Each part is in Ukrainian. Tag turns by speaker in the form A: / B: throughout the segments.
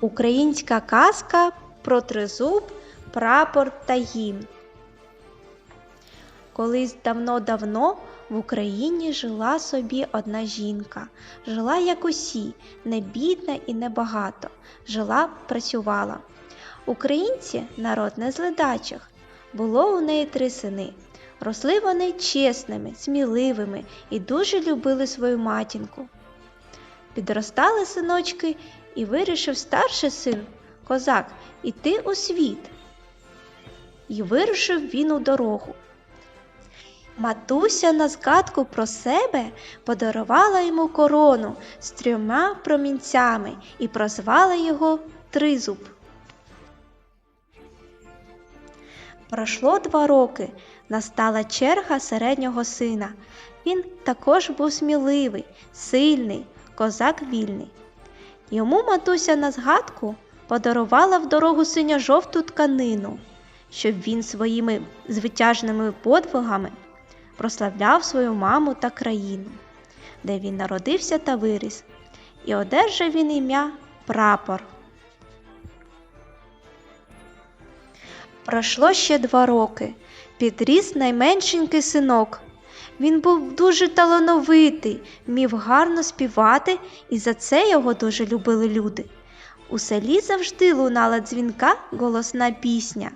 A: Українська казка про тризуб, прапор та гімн. Колись давно-давно в Україні жила собі одна жінка. Жила як усі, не бідна і не багато. Жила, працювала. Українці народ не з ледачих. Було у неї три сини. Росли вони чесними, сміливими і дуже любили свою матінку. Підростали синочки і вирішив старший син, козак, іти у світ. І вирушив він у дорогу. Матуся на згадку про себе подарувала йому корону з трьома промінцями і прозвала його Тризуб. Пройшло два роки. Настала черга середнього сина. Він також був сміливий, сильний, козак вільний. Йому матуся на згадку подарувала в дорогу синьо-жовту тканину, щоб він своїми звитяжними подвигами прославляв свою маму та країну, де він народився та виріс, і одержав він ім'я прапор. Пройшло ще два роки. Підріс найменшенький синок. Він був дуже талановитий, вмів гарно співати, і за це його дуже любили люди. У селі завжди лунала дзвінка голосна пісня.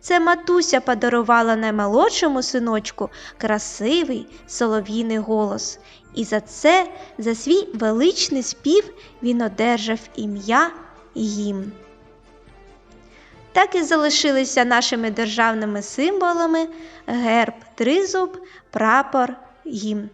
A: Це матуся подарувала наймолодшому синочку красивий солов'їний голос, і за це, за свій величний спів, він одержав ім'я гімн. Так і залишилися нашими державними символами герб, тризуб, прапор, гімн.